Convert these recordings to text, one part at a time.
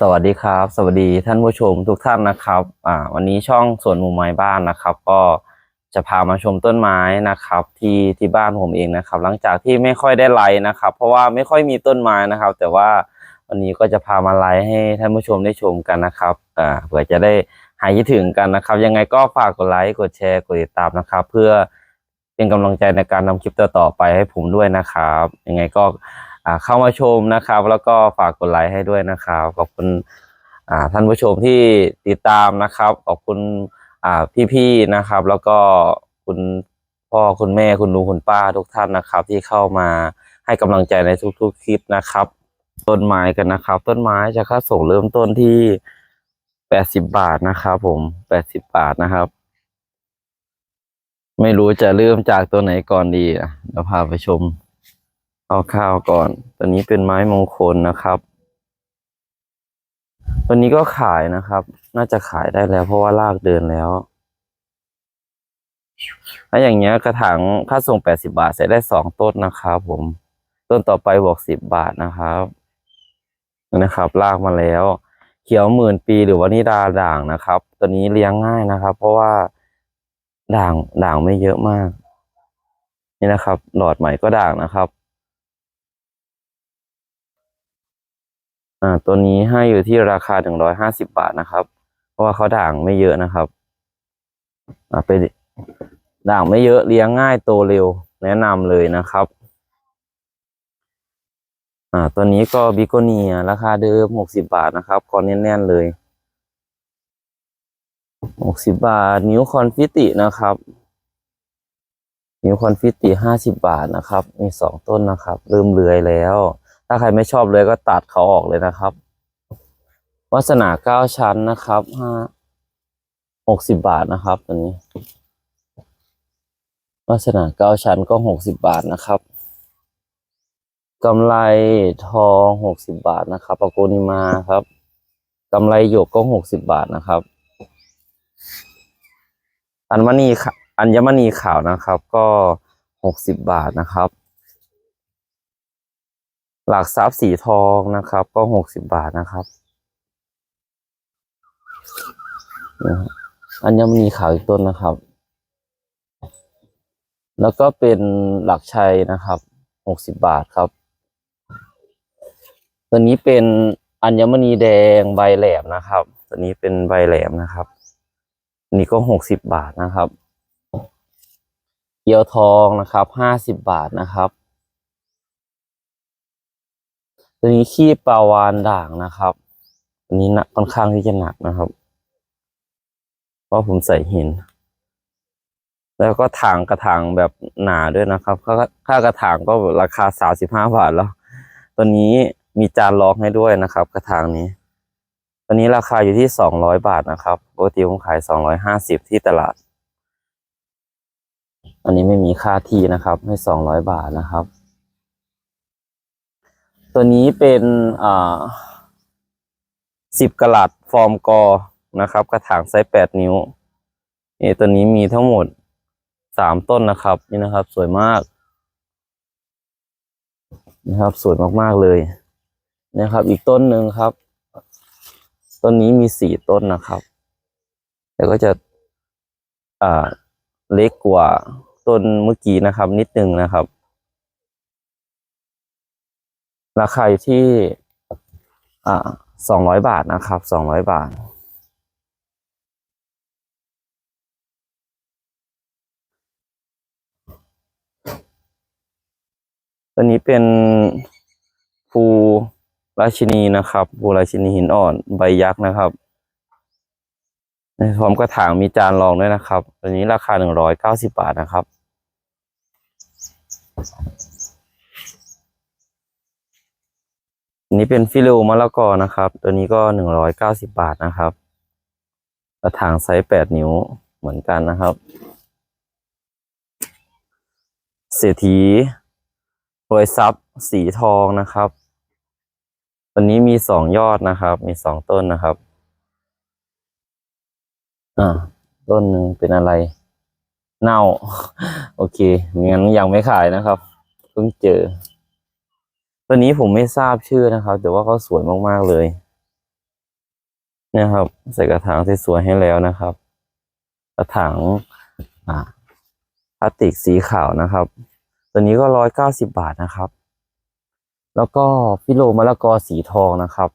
สวัสดีครับ สวัสดีท่านผู้ชมทุกท่านนะครับอ่าวันนี้ช่องสวนมุมไม้บ้านนะครับ ก็จะพามาชมต้นไม้นะครับ ที่ที่บ้านผมเองนะครับ หลังจากที่ไม่ค่อยได้ไลฟ์นะครับ เพราะว่าไม่ค่อยมีต้นไม้นะครับ แต่ว่าวันนี้ก็จะพามาไลฟ์ให้ท่านผู้ชมได้ชมกันนะครับอ่าเผื่อจะได้หายคิดถึงกันนะครับ ยังไงก็ฝากกดไลค์กดแชร์กดติดตามนะครับ เพื่อเป็นกำลังใจในการทำคลิปต่อๆไปให้ผมด้วยนะครับ ยังไงก็ เข้ามาชมนะครับ แล้วก็ฝากกดไลค์ให้ด้วยนะครับขอบคุณท่านผู้ชมที่ติดตามนะครับขอบคุณพี่ๆนะครับ แล้วก็คุณพ่อคุณแม่คุณลุงคุณป้าทุกท่านนะครับ ที่เข้ามาให้กำลังใจในทุกๆคลิปนะครับ ต้นไม้กันนะครับ ต้นไม้จะค่าส่งเริ่มต้นที่แปดสิบบาทนะครับผมแปดสิบบาทนะครับ ไม่รู้จะเริ่มจากตัวไหนก่อนดีอะเดี๋ยวพาไปชม เอาข้าวก่อน ตัวนี้เป็นไม้มงคลนะครับ ตัวนี้ก็ขายนะครับ น่าจะขายได้แล้ว เพราะว่าลากเดินแล้วถ้าอย่างเงี้ยกระถางค่าส่งแปดสิบาทใส่ได้สองต้นนะครับผม ต้นต่อไปบวกสิบบาทนะครับนะครับ ลากมาแล้ว เขียวหมื่นปีหรือว่านิดาด่างนะครับ ตัวนี้เลี้ยงง่ายนะครับ เพราะว่าด่างด่างไม่เยอะมาก นี่นะครับ หลอดใหม่ก็ด่างนะครับ อ่าตัวนี้ให้อยู่ที่ราคาหนึ่งร้อยห้าสิบาทนะครับ เพราะว่าเขาด่างไม่เยอะนะครับ อ่าไปด่างไม่เยอะเลี้ยงง่ายโตเร็วแนะนำเลยนะครับ อ่าตัวนี้ก็บิโกเนียราคาเดิมหกสิบาทนะครับคอนแน่นๆเลยหกสิบาท นิ้วคอนฟิตินะครับนิ้วคอนฟิติห้าสิบาทนะครับ มีสองต้นนะครับ เริ่มเลื้อยแล้ว ถ้าใครไม่ชอบเลยก็ตัดเขาออกเลยนะครับวาสนาเก้าชั้นนะครับห้าหกสิบบาทนะครับตัวนี้วาสนาเก้าชั้นก็หกสิบาทนะครับกำไรทองหกสิบบาทนะครับปาโกนิมาครับกำไรหยกก็หกสิบบาทนะครับ อัญมณีอัญมณีขาวนะครับ ก็หกสิบบาทนะครับ หลักทรัพย์สีทองนะครับ ก็หกสิบบาทนะครับอัญมณีขาวอีกต้นนะครับ แล้วก็เป็นหลักชัยนะครับหกสิบบาทครับ ตัวนี้เป็นอัญมณีแดงใบแหลมนะครับ ตัวนี้เป็นใบแหลมนะครับ นี่ก็หกสิบาทนะครับเกียวทองนะครับห้าสิบบาทนะครับ ตัวนี้ขี้ปลาวานด่างนะครับอันนี้หนักค่อนข้างที่จะหนักนะครับ เพราะผมใส่หิน แล้วก็ถางกระถางแบบหนาด้วยนะครับ ค่าค่ากระถางก็ราคาสามสิบห้าบาทแล้ว ตัวนี้มีจานรองให้ด้วยนะครับ กระถางนี้ ตัวนี้ราคาอยู่ที่สองร้อยบาทนะครับปกติผมขายสองร้อยห้าสิบที่ตลาดอันนี้ไม่มีค่าที่นะครับให้สองร้อยบาทนะครับ ตัวนี้เป็นอ่าสิบกะลัดฟอร์มกอนะครับ กระถางไซส์แปดนิ้วนี่ตัวนี้มีทั้งหมดสามต้นนะครับ นี่นะครับ สวยมาก นะครับสวยมากๆเลยนะครับ อีกต้นหนึ่งครับ ต้นนี้มีสี่ต้นนะครับ แต่ก็จะอ่าเล็กกว่าต้นเมื่อกี้นะครับ นิดนึงนะครับ ราคาอยู่ที่สองร้อยบาทนะครับสองร้อยบาท ตัวนี้เป็นภูราชินีนะครับภูราชินีหินอ่อนใบยักษ์นะครับพร้อมกระถางมีจานรองด้วยนะครับ ตัวนี้ราคาหนึ่งร้อยเก้าสิบาทนะครับ อั นี้เป็นฟิโลมะละกอนะครับ ตัวนี้ก็หนึ่งร้อยเก้าสิบาทนะครับ กระถางไซส์แปดนิ้วเหมือนกันนะครับเศรษฐีรวยทรัพย์สีทองนะครับตัวนี้มีสองยอดนะครับ มีสองต้นนะครับ อ่า ต้นหนึ่งเป็นอะไร เน่า โอเคงั้นยังไม่ขายนะครับ เพิ่งเจอ ตัวนี้ผมไม่ทราบชื่อนะครับ แต่ว่าเขาสวยมากๆเลยนี่ยครับ ใส่กระถางสวยๆให้แล้วนะครับ กระถางอ่าพลาสติกสีขาวนะครับ ตัวนี้ก็ร้อยเก้าสิบบาทนะครับ แล้วก็ฟิโลมะละกอสีทองนะครับ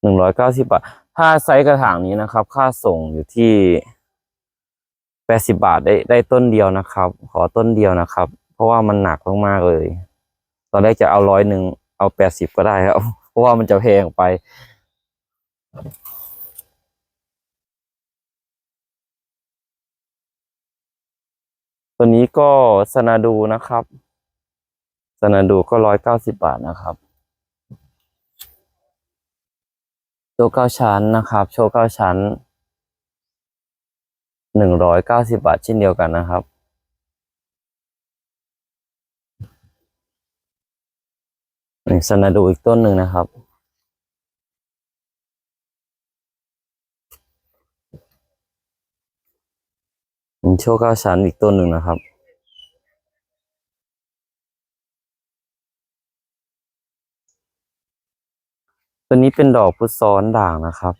หนึ่งร้อยเก้าสิบาท ถ้าไซส์กระถางนี้นะครับ ค่าส่งอยู่ที่ แปดสิบาทได้ได้ต้นเดียวนะครับ ขอต้นเดียวนะครับ เพราะว่ามันหนักมากๆเลย ตอนแรกจะเอาร้อยหนึ่งเอาแปดสิบก็ได้ครับ เพราะว่ามันจะแพงไป ตัวนี้ก็สนาดูนะครับ สนาดูก็ร้อยเก้าสิบาทนะครับโชว์เก้าชั้นนะครับ โชว์เก้าชั้น หนึ่งร้อยเก้าสิบาทเช่นเดียวกันนะครับนี่สนาดูอีกต้นหนึ่งนะครับ โชว์เก้าชั้นอีกต้นหนึ่งนะครับตัวนี้เป็นดอกพุทซ้อนด่างนะครับ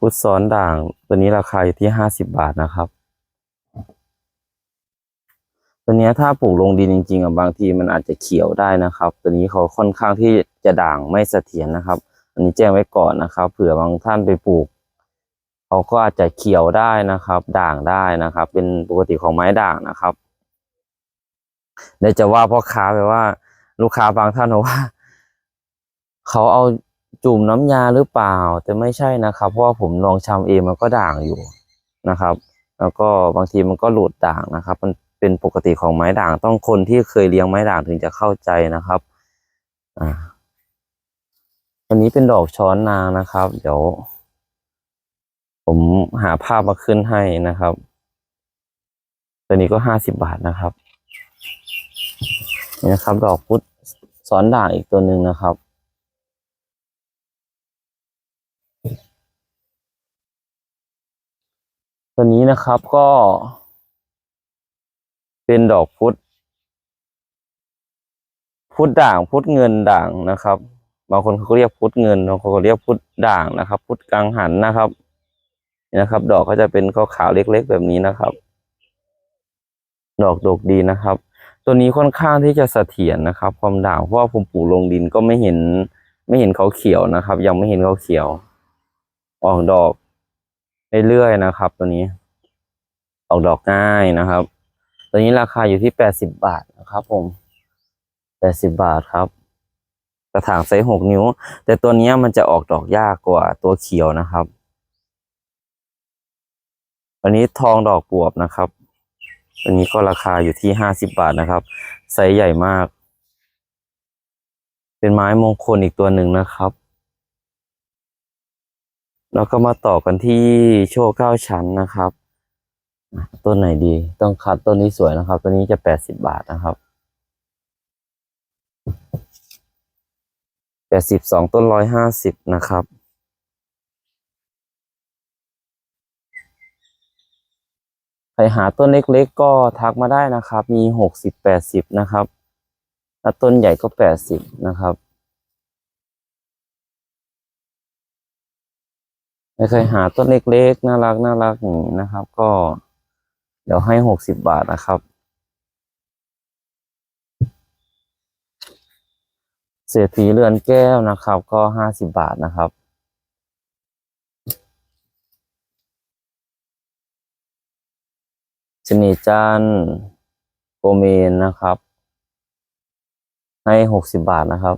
พุทธซ้อนด่างตัวนี้ราคาอยู่ที่ห้าสิบบาทนะครับ ตัวนี้ถ้าปลูกลงดินจริงๆอะบางทีมันอาจจะเขียวได้นะครับ ตัวนี้เขาค่อนข้างที่จะด่างไม่เสถียรนะครับ อันนี้แจ้งไว้ก่อนนะครับ เผื่อบางท่านไปปลูกเขาก็อาจจะเขียวได้นะครับ ด่างได้นะครับ เป็นปกติของไม้ด่างนะครับเดี๋ยวจะว่าพ่อค้าไปว่า ลูกค้าบางท่านบอกว่าเขาเอา จุ่มน้ำยาหรือเปล่า แต่ไม่ใช่นะครับ เพราะว่าผมลองชำเองมันก็ด่างอยู่นะครับ แล้วก็บางทีมันก็หลุดด่างนะครับ มันเป็นปกติของไม้ด่างต้องคนที่เคยเลี้ยงไม้ด่างถึงจะเข้าใจนะครับอ่าอันนี้เป็นดอกช้อนนางนะครับ เดี๋ยว ผมหาภาพมาขึ้นให้นะครับตัวนี้ก็ห้าสิบบาทนะครับนี่นะครับ ดอกพุธซ้อนด่างอีกตัวหนึ่งนะครับ ตัวนี้นะครับก็ เป็นดอกพุธพุธด่างพุธเงินด่างนะครับบางคนเขาก็เรียกพุธเงินบางคนก็เรียกพุธด่างนะครับ พุธกังหันนะครับนี่นะครับ ดอกก็จะเป็นขาวๆเล็ก ๆ แบบนี้นะครับ ดอกดกดีนะครับ ตัวนี้ค่อนข้างที่จะเสถียรนะครับ ความด่างเพราะว่าผมปลูกลงดินก็ไม่เห็น ไม่เห็นเขาเขียวนะครับ ยังไม่เห็นเขาเขียว ออกดอก เรื่อยๆนะครับ ตัวนี้ ออกดอกง่ายนะครับ ตัวนี้ราคาอยู่ที่แปดสิบบาทนะครับ ผมแปดสิบบาทครับ กระถางไซส์หกนิ้ว แต่ตัวนี้มันจะออกดอกยากกว่าตัวเขียวนะครับ อันนี้ทองดอกบวบนะครับอันนี้ก็ราคาอยู่ที่ห้าสิบบาทนะครับไซส์ใหญ่มาก เป็นไม้มงคลอีกตัวหนึ่งนะครับ แล้วก็มาต่อกันที่โชว์เก้าชั้นนะครับต้นไหนดี ต้องคัดต้นนี้สวยนะครับตัวนี้จะแปดสิบบาทนะครับแปดสิบสองต้นร้อยห้าสิบนะครับใครหาต้นเล็กๆก็ทักมาได้นะครับ มีหกสิบแปดสิบนะครับถ้าต้นใหญ่ก็แปดสิบนะครับ ไม่เคยหาต้นเล็กๆน่ารักน่ารักอย่างนี้นะครับ ก็ เดี๋ยวให้หกสิบบาทนะครับ เศรษฐีเรือนแก้วนะครับ ก็ห้าสิบบาทนะครับชนีจันโกเมนนะครับ ให้หกสิบบาทนะครับ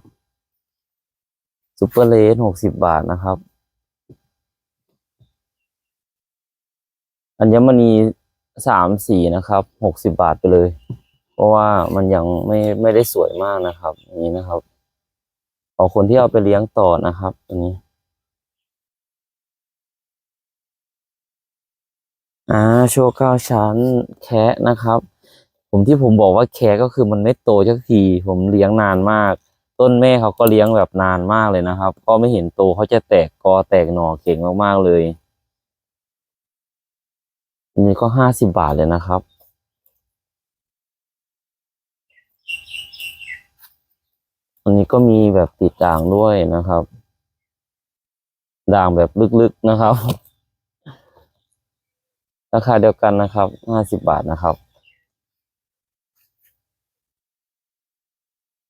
ซูเปอร์เลสหกสิบบาทนะครับ อัญมณีสามสีนะครับหกสิบบาทไปเลย เพราะว่ามันยังไม่ไม่ได้สวยมากนะครับนี้นะครับเอาคนที่เอาไปเลี้ยงต่อนะครับอันนี้ อ่าโชว์เก้าชั้นแคะนะครับ ผมที่ผมบอกว่าแคะก็คือมันไม่โตสักที ผมเลี้ยงนานมาก ต้นแม่เขาก็เลี้ยงแบบนานมากเลยนะครับ ก็ไม่เห็นโตเขาจะแตกกอแตกหน่อเก่งมากๆเลย อันนี้ก็ห้าสิบบาทเลยนะครับ อันนี้ก็มีแบบติดด่างด้วยนะครับ ด่างแบบลึกๆนะครับ ราคาเดียวกันนะครับห้าสิบบาทนะครับ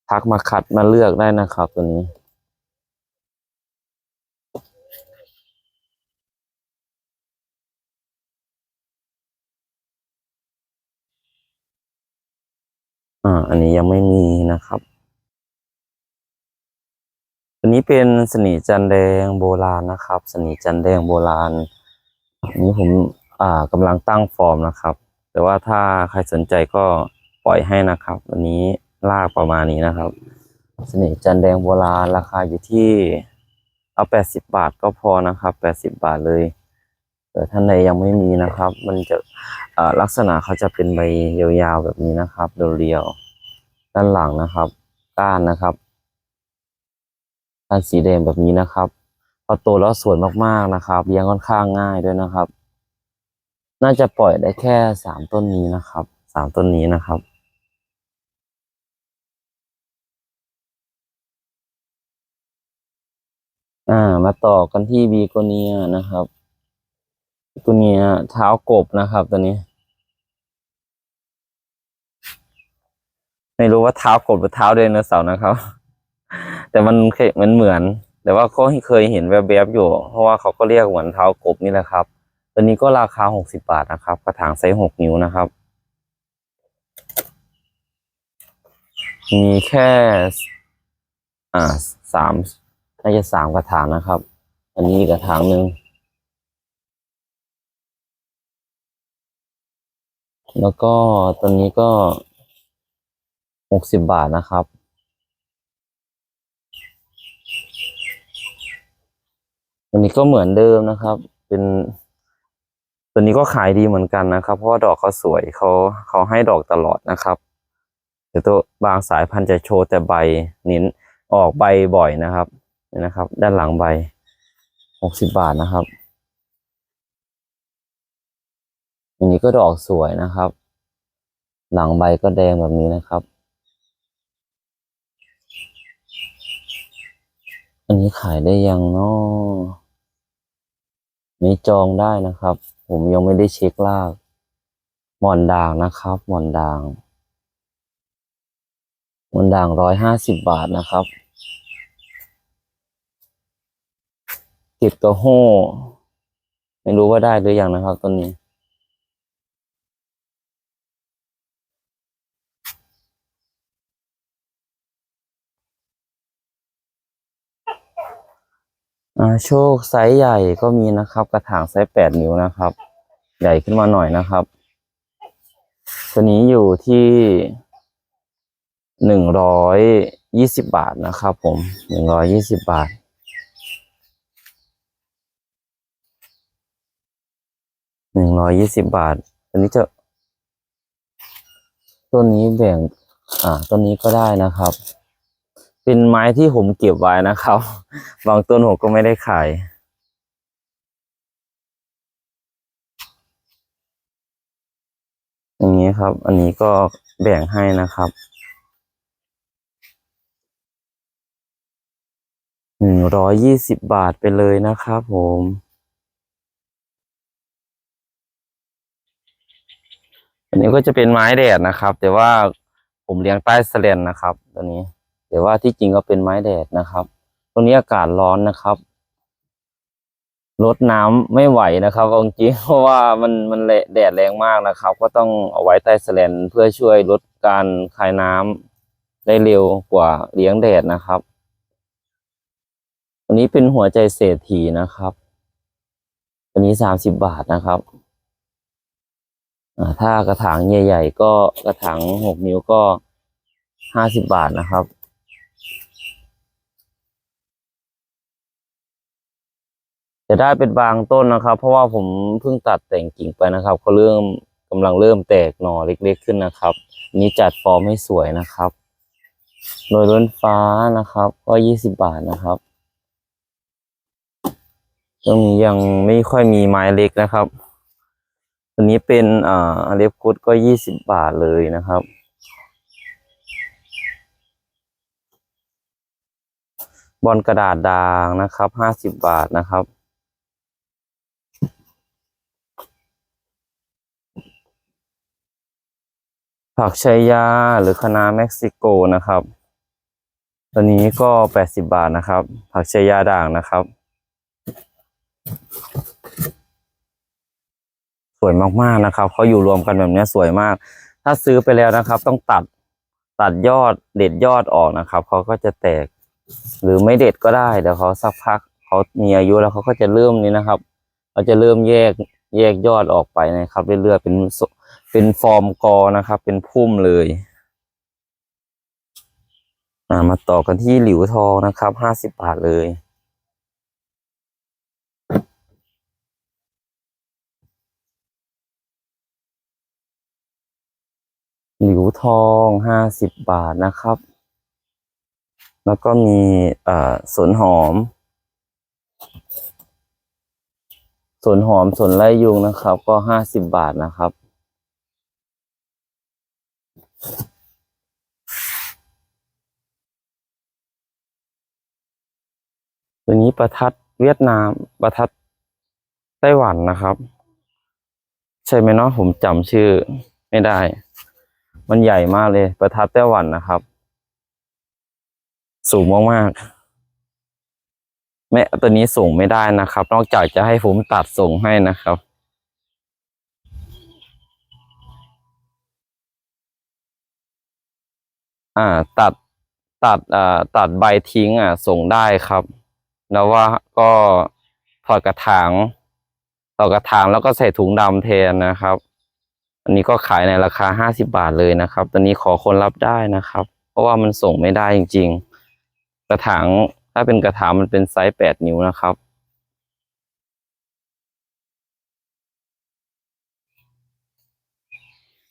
ทักมาคัดมาเลือกได้นะครับตัวนี้ อ่า อันนี้ยังไม่มีนะครับ อันนี้เป็นสนีจันแดงโบราณนะครับ สนีจันแดงโบราณอันนี้ผมอ่ากำลังตั้งฟอร์มนะครับ แต่ว่าถ้าใครสนใจก็ปล่อยให้นะครับ อันนี้ลากประมาณนี้นะครับ สนีจันแดงโบราณราคาอยู่ที่เอาแปดสิบบาทก็พอนะครับแปดสิบบาทเลยแต่ท่านใดยังไม่มีนะครับ มันจะ ลักษณะเขาจะเป็นใบยาวๆแบบนี้นะครับโดเรียวด้านหลังนะครับ ก้านนะครับก้านสีแดงแบบนี้นะครับพอโตแล้วสวยมากๆนะครับเลี้ยงค่อนข้างง่ายด้วยนะครับ น่าจะปล่อยได้แค่สามต้นนี้นะครับสามต้นนี้นะครับอ่ามาต่อกันที่บีโกเนียนะครับ บีโกเนียเท้ากบนะครับตัวนี้ ไม่รู้ว่าเท้ากบหรือเท้าไดโนเสาร์นะครับ แต่มันเคยมันเหมือน แต่ว่าก็เคยเห็นแวบๆอยู่ เพราะว่าเขาก็เรียกเหมือนเท้ากบนี่แหละครับ ตัวนี้ก็ราคาหกสิบาทนะครับ กระถางไซส์หกนิ้วนะครับ มีแค่ อ่าสามน่าจะสามกระถางนะครับ อันนี้อีกกระถางหนึ่ง แล้วก็ตัวนี้ก็หกสิบบาทนะครับอันนี้ก็เหมือนเดิมนะครับ เป็น ตัวนี้ก็ขายดีเหมือนกันนะครับ เพราะว่าดอกเขาสวยเขาเขาให้ดอกตลอดนะครับแต่ตัวบางสายพันธุ์จะโชว์แต่ใบเน้นออกใบบ่อยนะครับนี่นะครับ ด้านหลังใบหกสิบบาทนะครับ อันนี้ก็ดอกสวยนะครับ หลังใบก็แดงแบบนี้นะครับ อันนี้ขายได้ยังเนาะไม่จองได้นะครับ ผมยังไม่ได้เช็คลาก หมอนด่างนะครับ หมอนด่าง หมอนด่างร้อยห้าสิบบาทนะครับติดตัวโห่ไม่รู้ว่าได้หรือยังนะครับต้นนี้ โชคไซส์ใหญ่ก็มีนะครับ กระถางไซส์แปดนิ้วนะครับ ใหญ่ขึ้นมาหน่อยนะครับตัวนี้อยู่ที่หนึ่งร้อยยี่สิบบาทนะครับ ผมหนึ่งร้อยยี่สิบบาท หนึ่งร้อยยี่สิบบาทอันนี้จะต้นนี้แบ่ง อ่าต้นนี้ก็ได้นะครับ เป็นไม้ที่ผมเก็บไว้นะครับ บางต้นผมก็ไม่ได้ขาย อย่างนี้ครับ อันนี้ก็แบ่งให้นะครับหนึ่งร้อยยี่สิบบาทไปเลยนะครับผมอันนี้ก็จะเป็นไม้แดดนะครับ แต่ว่าผมเลี้ยงใต้สแลนนะครับ ตัวนี้ แต่ว่าที่จริงก็เป็นไม้แดดนะครับตรงนี้อากาศร้อนนะครับลดน้ำไม่ไหวนะครับอาจริงเพราะว่ามันมันแดดแรงมากนะครับ ก็ต้องเอาไว้ใต้แสลนเพื่อช่วยลดการคายน้ำได้เร็วกว่าเลี้ยงแดดนะครับอันนี้เป็นหัวใจเศรษฐีนะครับอันนี้สามสิบบาทนะครับถ้ากระถางใหญ่ ๆ ก็กระถางหกนิ้วก็ห้าสิบบาทนะครับ จะได้เป็นบางต้นนะครับ เพราะว่าผมเพิ่งตัดแต่งกิ่งไปนะครับ ก็เริ่มกำลังเริ่มแตกหน่อเล็ก ๆ ขึ้นนะครับ นี้จัดฟอร์มให้สวยนะครับโดยล้นฟ้านะครับ ก็ยี่สิบบาทนะครับตรงนี้ยังไม่ค่อยมีไม้เล็กนะครับตัวนี้เป็นอ่าเล็บคุดก็ยี่สิบบาทเลยนะครับ บอลกระดาษด่างนะครับห้าสิบบาทนะครับ ผักชายยาหรือคะน้าเม็กซิโกนะครับ ตัวนี้ก็แปดสิบบาทนะครับ ผักชายยาด่างนะครับ สวยมากๆนะครับเขาอยู่รวมกันแบบนี้สวยมาก ถ้าซื้อไปแล้วนะครับ ต้องตัดตัดยอดเด็ดยอดออกนะครับเขาก็จะแตก หรือไม่เด็ดก็ได้เดี๋ยวเขาสักพักเขามีอายุแล้วเขาก็จะเริ่มนี้นะครับเขาจะเริ่มแยกแยกยอดออกไปนะครับ เรื่อยๆเป็นส เป็นฟอร์มกอนะครับ เป็นพุ่มเลยมาต่อกันที่หลิวทองนะครับห้าสิบบาทเลย หลิวทองห้าสิบบาทนะครับ แล้วก็มีเอ่อสวนหอมสวนหอมสวนไร่ยุงนะครับ ก็ห้าสิบบาทนะครับ ตัวนี้ประทัดเวียดนามประทัดไต้หวันนะครับ ใช่ไหมเนาะผมจำชื่อไม่ได้ มันใหญ่มากเลย ประทัดไต้หวันนะครับ สูงมากๆแม่ตัวนี้ส่งไม่ได้นะครับ นอกจากจะให้ผมตัดส่งให้นะครับ อ่า ตัดตัดอ่าตัดใบทิ้งอะ ส่งได้ครับ แล้วว่าก็ถอดกระถางถอดกระถางแล้วก็ใส่ถุงดำแทนนะครับ อันนี้ก็ขายในราคาห้าสิบาทเลยนะครับตัวนี้ขอคนรับได้นะครับ เพราะว่ามันส่งไม่ได้จริง ๆ กระถางถ้าเป็นกระถางมันเป็นไซส์แปดนิ้วนะครับ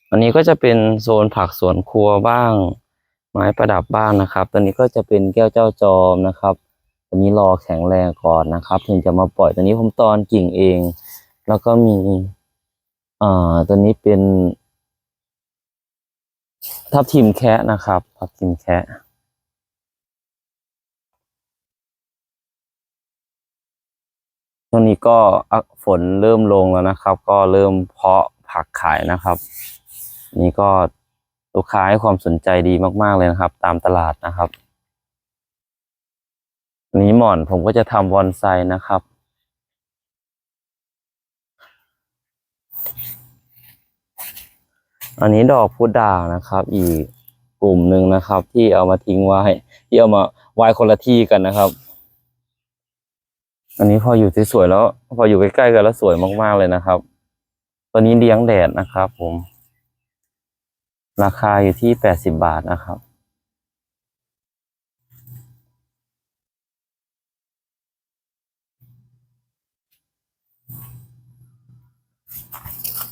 อันนี้ก็จะเป็นโซนผักสวนครัวบ้าง ไม้ประดับบ้างนะครับ ตัวนี้ก็จะเป็นแก้วเจ้าจอมนะครับตัวนี้รอแข็งแรงก่อนนะครับ ถึงจะมาปล่อยตัวนี้ผมตอนกิ่งเอง แล้วก็มีอ่าตัวนี้เป็น ทับทิมแคะนะครับทับทิมแคะช่วงนี้ก็ฝนเริ่มลงแล้วนะครับ ก็เริ่มเพาะผักขายนะครับ นี่ก็ ลูกค้าให้ความสนใจดีมาก ๆ เลยนะครับ ตามตลาดนะครับนี้หมอนผมก็จะทำบอนไซนะครับ อันนี้ดอกพุดดานะครับ อีกกลุ่มหนึ่งนะครับ ที่เอามาทิ้งไว้ที่เอามาไว้คนละที่กันนะครับ อันนี้พออยู่สวยๆแล้ว พออยู่ใกล้ๆกันแล้วสวยมากๆเลยนะครับ ตัวนี้เลี้ยงแดดนะครับ ผม ราคาอยู่ที่แปดสิบบาทนะครับ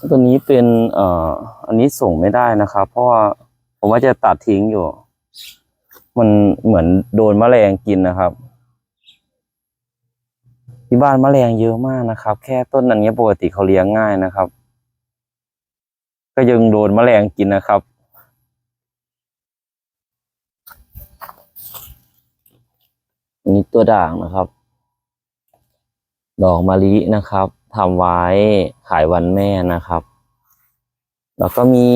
ตัวนี้เป็นเอ่ออันนี้ส่งไม่ได้นะครับ เพราะว่าผมว่าจะตัดทิ้งอยู่ มันเหมือนโดนแมลงกินนะครับ ที่บ้านแมลงเยอะมากนะครับ แค่ต้นอันนี้ปกติเขาเลี้ยงง่ายนะครับ ก็ยังโดนแมลงกินนะครับนนี้ตัวด่างนะครับ ดอกมะลินะครับทำไว้ขายวันแม่นะครับ แล้วก็มี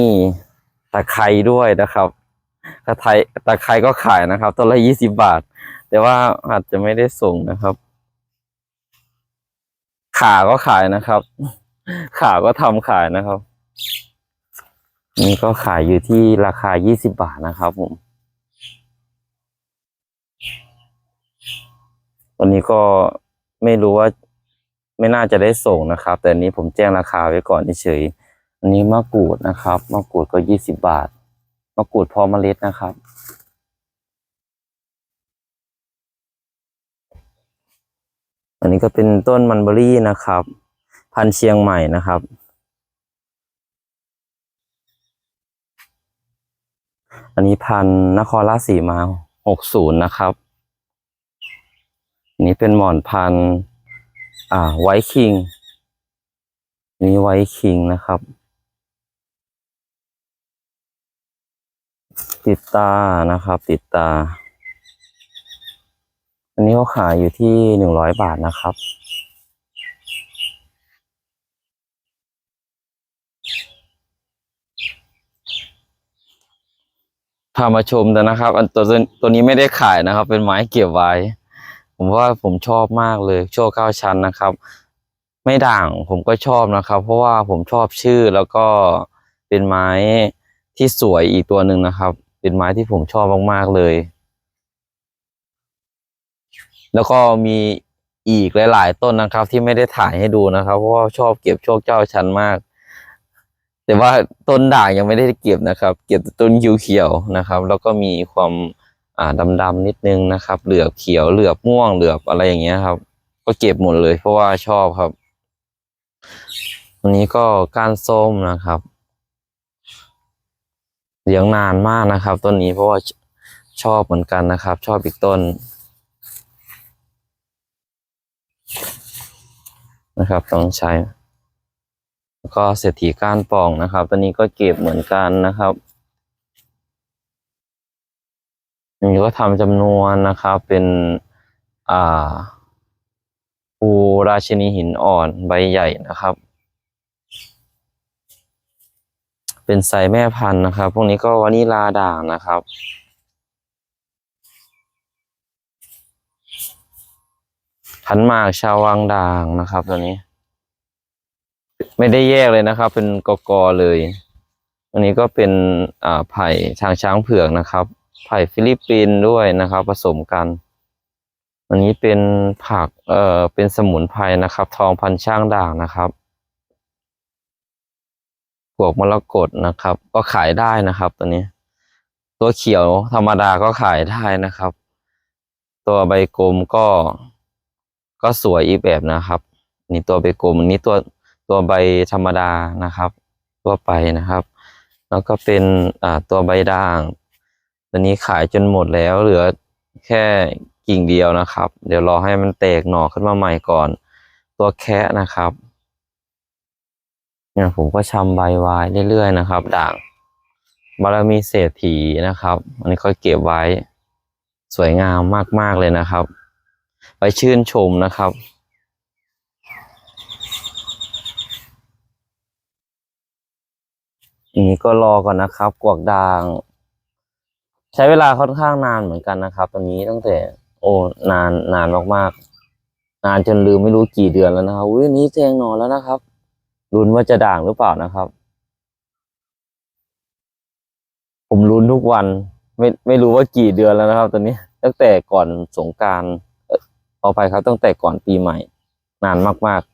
ตะไคร้ด้วยนะครับตะไคร้ตะไคร้ก็ขายนะครับต้นละยี่สิบบาท แต่ว่าอาจจะไม่ได้ส่งนะครับ ขาก็ขายนะครับ ขาก็ทำขายนะครับ นี่ก็ขายอยู่ที่ราคายี่สิบบาทนะครับผม วันนี้ก็ไม่รู้ว่าไม่น่าจะได้ส่งนะครับ แต่อันนี้ผมแจ้งราคาไว้ก่อนเฉยอันนี้มะกรูดนะครับ มะกรูดก็ยี่สิบบาท มะกรูดพรอมเมล็ดนะครับ อันนี้ก็เป็นต้นมันเบอรี่นะครับ พันเชียงใหม่นะครับ อันนี้พันนครราชสีมาหกศูนย์นะครับอันนี้เป็นหมอนพันอ่าไวท์คิงนี่ไวท์คิงนะครับ ติดตานะครับ ติดตา อันนี้เขาขายอยู่ที่หนึ่งร้อยบาทนะครับ พามาชมแต่นะครับ อันตัวตัวนี้ไม่ได้ขายนะครับ เป็นไม้เก็บไว้ ผมว่าผมชอบมากเลยโชว์เก้าชั้นนะครับ ไม่ด่างผมก็ชอบนะครับ เพราะว่าผมชอบชื่อแล้วก็เป็นไม้ที่สวยอีกตัวหนึ่งนะครับ เป็นไม้ที่ผมชอบมากๆเลย แล้วก็มีอีกหลาย ๆ ต้นนะครับ ที่ไม่ได้ถ่ายให้ดูนะครับ เพราะว่าชอบเก็บโชคเจ้าชั้นมาก แต่ว่าต้นด่างยังไม่ได้เก็บนะครับ เก็บต่ต้นเขียวๆนะครับ แล้วก็มีความอ่าดำๆนิดนึงนะครับ เหลือบเขียวเหลือบม่วงเหลือบอะไรอย่างเงี้ยครับ ก็เก็บหมดเลยเพราะว่าชอบครับอันนี้ก็ก้านส้มนะครับเลี้ยงนานมากนะครับต้นนี้เพราะว่าชอบเหมือนกันนะครับ ชอบอีกต้นนะครับ ต้องใช้ แล้วก็เศรษฐีก้านป่องนะครับ ตัวนี้ก็เก็บเหมือนกันนะครับอันนี้ก็ทำจำนวนนะครับ เป็นอ่าปูราชินีหินอ่อนใบใหญ่นะครับ เป็นไซส์แม่พันธุ์นะครับ พวกนี้ก็วานิลาด่างนะครับขันหมากชาววังด่างนะครับตัวนี้ ไม่ได้แยกเลยนะครับ เป็นกกอเลยอันนี้ก็เป็นอ่าไผ่ทางช้างเผือกนะครับ ไผ่ฟิลิปปินส์ด้วยนะครับ ผสมกัน อันนี้เป็นผักเอ่อเป็นสมุนไพรนะครับ ทองพันช่างด่างนะครับพวกมรกตนะครับ ก็ขายได้นะครับ ตัวนี้ ตัวเขียวธรรมดาก็ขายได้นะครับ ตัวใบกลมก็ก็สวยอีกแบบนะครับ นี่ตัวใบกลมอันนี้ตัว ตัวใบธรรมดานะครับ ทั่วไปนะครับ แล้วก็เป็นตัวใบด่าง ตัวนี้ขายจนหมดแล้วเหลือแค่กิ่งเดียวนะครับ เดี๋ยวรอให้มันแตกหน่อขึ้นมาใหม่ก่อน ตัวแคะนะครับเนี่ยผมก็ชำใบไว้เรื่อยๆนะครับ ด่างบารมีเศรษฐีนะครับ อันนี้ก็เก็บไว้สวยงามมากๆเลยนะครับ ไปชื่นชมนะครับ อันนี้ก็รอก่อนนะครับ กวกด่าง ใช้เวลาค่อนข้างนานเหมือนกันนะครับตอนนี้ตั้งแต่ โอ้นานนานมากๆ นานจนลืมไม่รู้กี่เดือนแล้วนะครับอุ้ยอันนี้แทงนอนแล้วนะครับลุ้นว่าจะด่างหรือเปล่านะครับ ผมลุ้นทุกวัน ไม่ไม่รู้ว่ากี่เดือนแล้วนะครับ ตอนนี้ ตั้งแต่ก่อนสงการเอาไปครับตั้งแต่ก่อนปีใหม่ นานมากๆ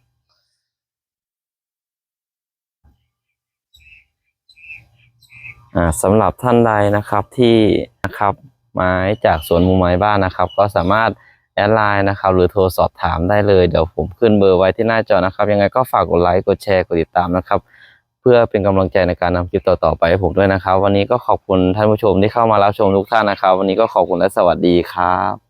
อ่า สำหรับท่านใดนะครับที่นะครับไม้จากสวนมุมไม้บ้านนะครับ ก็สามารถแอดไลน์นะครับ หรือโทรสอบถามได้เลยเดี๋ยวผมขึ้นเบอร์ไว้ที่หน้าจอนะครับ ยังไงก็ฝากกดไลค์กดแชร์กดติดตามนะครับ เพื่อเป็นกำลังใจในการนำคลิปต่อๆไปให้ผมด้วยนะครับ วันนี้ก็ขอบคุณท่านผู้ชมที่เข้ามารับชมทุกท่านนะครับ วันนี้ก็ขอบคุณและสวัสดีครับ